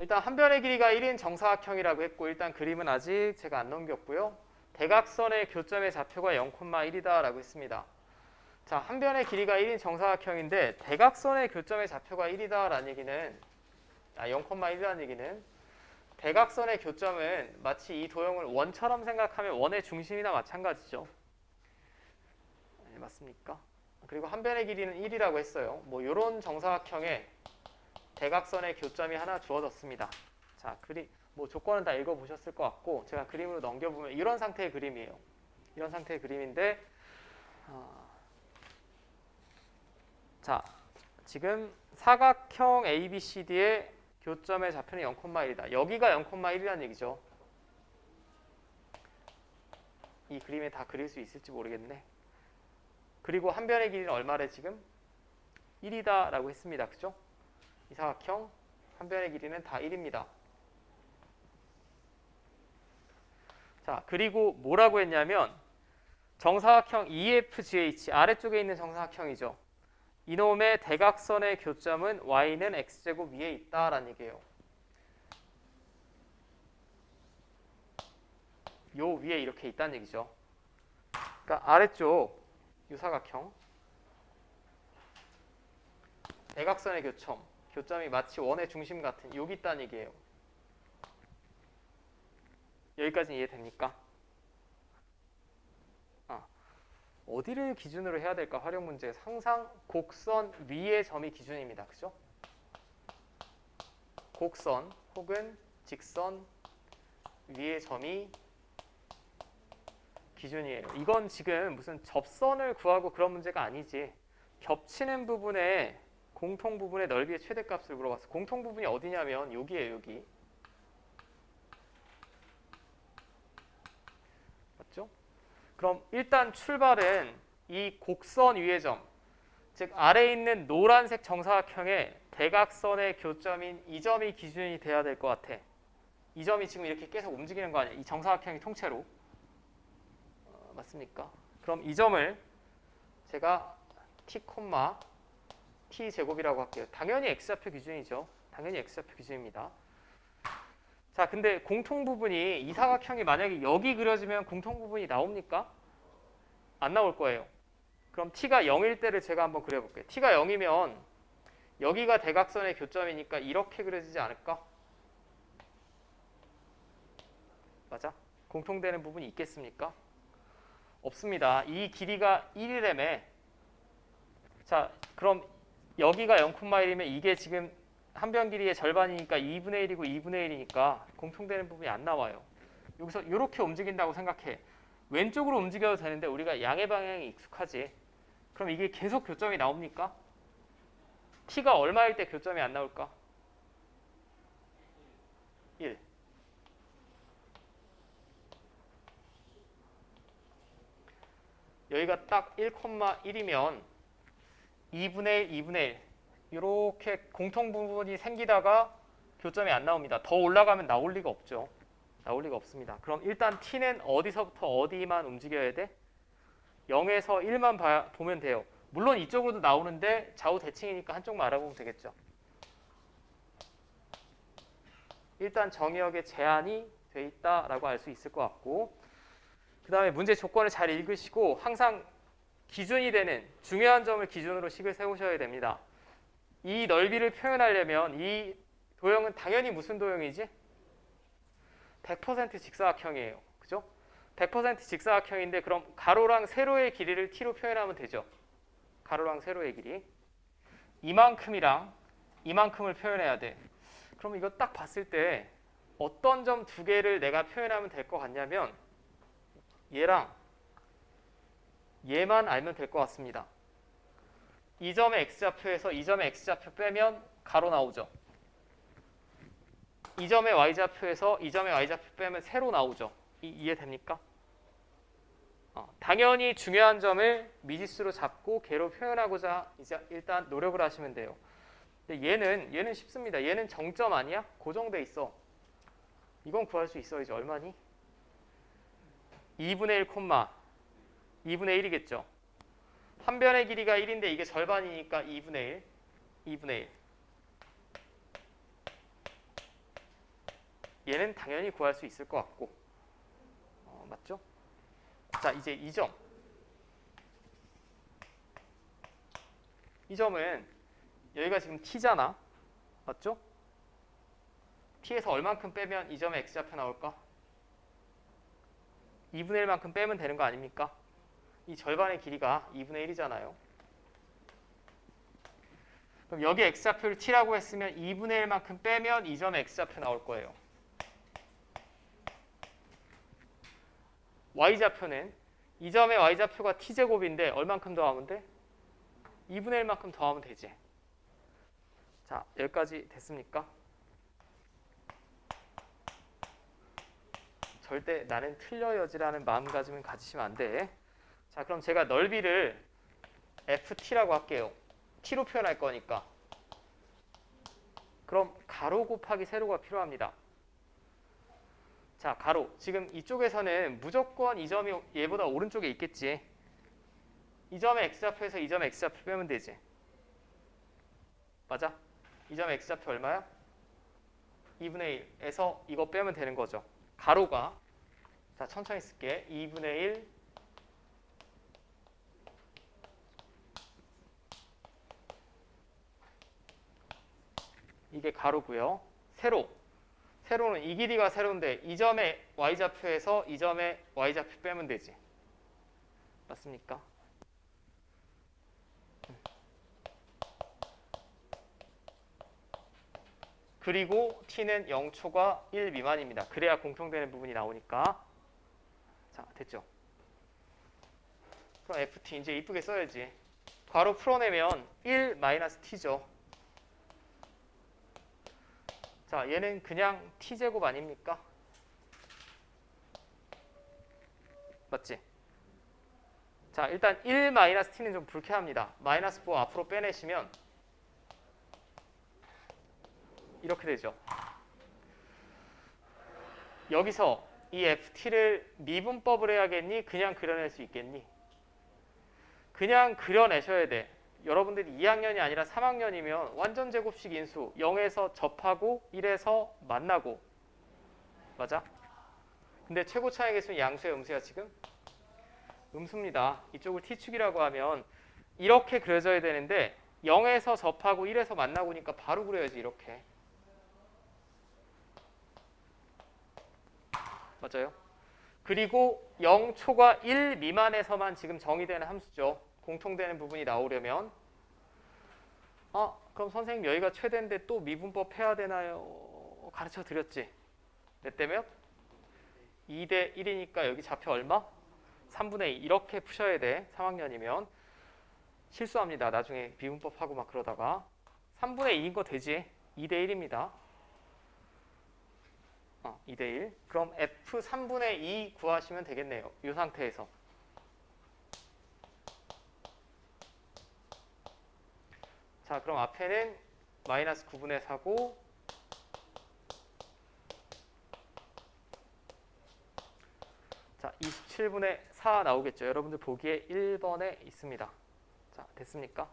일단 한 변의 길이가 1인 정사각형이라고 했고 일단 그림은 아직 제가 안 넘겼고요. 대각선의 교점의 좌표가 0,1이다라고 했습니다. 자, 한 변의 길이가 1인 정사각형인데 대각선의 교점의 좌표가 1이다라는 얘기는 아, 0,1이라는 얘기는 대각선의 교점은 마치 이 도형을 원처럼 생각하면 원의 중심이나 마찬가지죠. 네, 맞습니까? 그리고 한 변의 길이는 1이라고 했어요. 뭐 이런 정사각형에 대각선의 교점이 하나 주어졌습니다. 자, 그림 뭐 조건은 다 읽어 보셨을 것 같고 제가 그림으로 넘겨 보면 이런 상태의 그림이에요. 이런 상태의 그림인데 어, 자 지금 사각형 ABCD의 교점의 좌표는 0,1이다. 여기가 0,1이라는 얘기죠. 이 그림에 다 그릴 수 있을지 모르겠네. 그리고 한 변의 길이는 얼마래 지금? 1이다라고 했습니다. 그죠? 이 사각형 한 변의 길이는 다 1입니다. 자, 그리고 뭐라고 했냐면 정사각형 EFGH 아래쪽에 있는 정사각형이죠. 이놈의 대각선의 교점은 y는 x제곱 위에 있다라는 얘기예요. 요 위에 이렇게 있다는 얘기죠. 그러니까 아래쪽 유사각형 대각선의 교점 교점이 마치 원의 중심 같은 여기 있다는 얘기예요. 여기까지 이해됩니까? 아, 어디를 기준으로 해야 될까? 활용 문제 항상 곡선 위의 점이 기준입니다. 그죠? 곡선 혹은 직선 위의 점이 기준이에요. 이건 지금 무슨 접선을 구하고 그런 문제가 아니지. 겹치는 부분에 공통 부분의 넓이의 최대값을 물어봤어. 공통 부분이 어디냐면 여기에요, 여기. 맞죠? 그럼 일단 출발은 이 곡선 위의 점, 즉 아래에 있는 노란색 정사각형의 대각선의 교점인 이 점이 기준이 돼야 될 것 같아. 이 점이 지금 이렇게 계속 움직이는 거 아니야? 이 정사각형이 통째로. 어, 맞습니까? 그럼 이 점을 제가 t, t 제곱이라고 할게요. 당연히 x좌표 기준이죠. 당연히 x좌표 기준입니다. 자, 근데 공통 부분이 이 사각형이 만약에 여기 그려지면 공통 부분이 나옵니까? 안 나올 거예요. 그럼 t가 0일 때를 제가 한번 그려볼게요. t가 0이면 여기가 대각선의 교점이니까 이렇게 그려지지 않을까? 맞아? 공통되는 부분이 있겠습니까? 없습니다. 이 길이가 1이라며. 자, 그럼 여기가 0,1이면 이게 지금 한 변 길이의 절반이니까 2분의 1이고 2분의 1이니까 공통되는 부분이 안 나와요. 여기서 이렇게 움직인다고 생각해. 왼쪽으로 움직여도 되는데 우리가 양의 방향이 익숙하지. 그럼 이게 계속 교점이 나옵니까? t가 얼마일 때 교점이 안 나올까? 1. 여기가 딱 1,1이면 2분의 1, 2분의 1 이렇게 공통 부분이 생기다가 교점이 안 나옵니다. 더 올라가면 나올 리가 없죠. 나올 리가 없습니다. 그럼 일단 t는 어디서부터 어디만 움직여야 돼? 0에서 1만 봐, 보면 돼요. 물론 이쪽으로도 나오는데 좌우 대칭이니까 한쪽만 알아보면 되겠죠. 일단 정의역에 제한이 돼 있다라고 알 수 있을 것 같고 그 다음에 문제 조건을 잘 읽으시고 항상 기준이 되는 중요한 점을 기준으로 식을 세우셔야 됩니다. 이 넓이를 표현하려면 이 도형은 당연히 무슨 도형이지? 100% 직사각형이에요. 그죠? 100% 직사각형인데 그럼 가로랑 세로의 길이를 t로 표현하면 되죠. 가로랑 세로의 길이. 이만큼이랑 이만큼을 표현해야 돼. 그럼 이거 딱 봤을 때 어떤 점 두 개를 내가 표현하면 될 것 같냐면 얘랑 얘만 알면 될 것 같습니다. 이 점의 x좌표에서 이 점의 x좌표 빼면 가로 나오죠. 이 점의 y좌표에서 이 점의 y좌표 빼면 세로 나오죠. 이, 이해됩니까? 어, 당연히 중요한 점을 미지수로 잡고 개로 표현하고자 이제 일단 노력을 하시면 돼요. 근데 얘는 얘는 쉽습니다. 얘는 정점 아니야? 고정돼 있어. 이건 구할 수 있어. 이제 얼마니? 2분의 1 콤마 2분의 1이겠죠. 한 변의 길이가 1인데 이게 절반이니까 2분의 1. 2분의 1. 얘는 당연히 구할 수 있을 것 같고 어, 맞죠? 자 이제 이 점. 이 점은 여기가 지금 t잖아. 맞죠? t에서 얼만큼 빼면 이 점의 x좌표 나올까? 2분의 1만큼 빼면 되는 거 아닙니까? 이 절반의 길이가 2분의 1이잖아요. 그럼 여기 x좌표를 t라고 했으면 2분의 1만큼 빼면 이 점의 x좌표 나올 거예요. y좌표는 이 점의 y좌표가 t제곱인데 얼만큼 더하면 돼? 2분의 1만큼 더하면 되지. 자, 여기까지 됐습니까? 절대 나는 틀려야지라는 마음가짐은 가지시면 안 돼. 자, 그럼 제가 넓이를 ft라고 할게요. t로 표현할 거니까. 그럼 가로 곱하기 세로가 필요합니다. 자, 가로. 지금 이쪽에서는 무조건 이 점이 얘보다 오른쪽에 있겠지. 이 점의 x좌표에서 이 점의 x좌표 빼면 되지. 맞아? 이 점의 x좌표 얼마야? 2분의 1에서 이거 빼면 되는 거죠. 가로가 자 천천히 쓸게. 2분의 1 이게 가로고요. 세로 세로는 이 길이가 세로인데 이 점의 y좌표에서 이 점의 y좌표 빼면 되지. 맞습니까? 그리고 t는 0초가 1 미만입니다. 그래야 공평되는 부분이 나오니까. 자, 됐죠? 그럼 ft 이제 이쁘게 써야지. 괄호 풀어내면 1 마이너스 t죠. 자, 얘는 그냥 t제곱 아닙니까? 맞지? 자, 일단 1 마이너스 t는 좀 불쾌합니다. 마이너스 4 앞으로 빼내시면 이렇게 되죠. 여기서 이 ft를 미분법을 해야겠니? 그냥 그려낼 수 있겠니? 그냥 그려내셔야 돼. 여러분들이 2학년이 아니라 3학년이면 완전 제곱식 인수 0에서 접하고 1에서 만나고 맞아? 근데 최고 개수는 양수의 음수야 지금? 음수입니다. 이쪽을 t축이라고 하면 이렇게 그려져야 되는데 0에서 접하고 1에서 만나고니까 바로 그려야지 이렇게 맞아요? 그리고 0초가 1 미만에서만 지금 정의되는 함수죠. 공통되는 부분이 나오려면 아 그럼 선생님 여기가 최대인데 또 미분법 해야 되나요? 가르쳐 드렸지. 몇 대면? 2대 1이니까 여기 좌표 얼마? 3분의 2 이렇게 푸셔야 돼. 3학년이면 실수합니다. 나중에 미분법 하고 막 그러다가 3분의 2인 거 되지. 2대 1입니다. 어, 2대 1. 그럼 f 3분의 2 구하시면 되겠네요. 이 상태에서. 자, 그럼 앞에는 마이너스 9분의 4고 자, 27분의 4 나오겠죠. 여러분들 보기에 1번에 있습니다. 자, 됐습니까?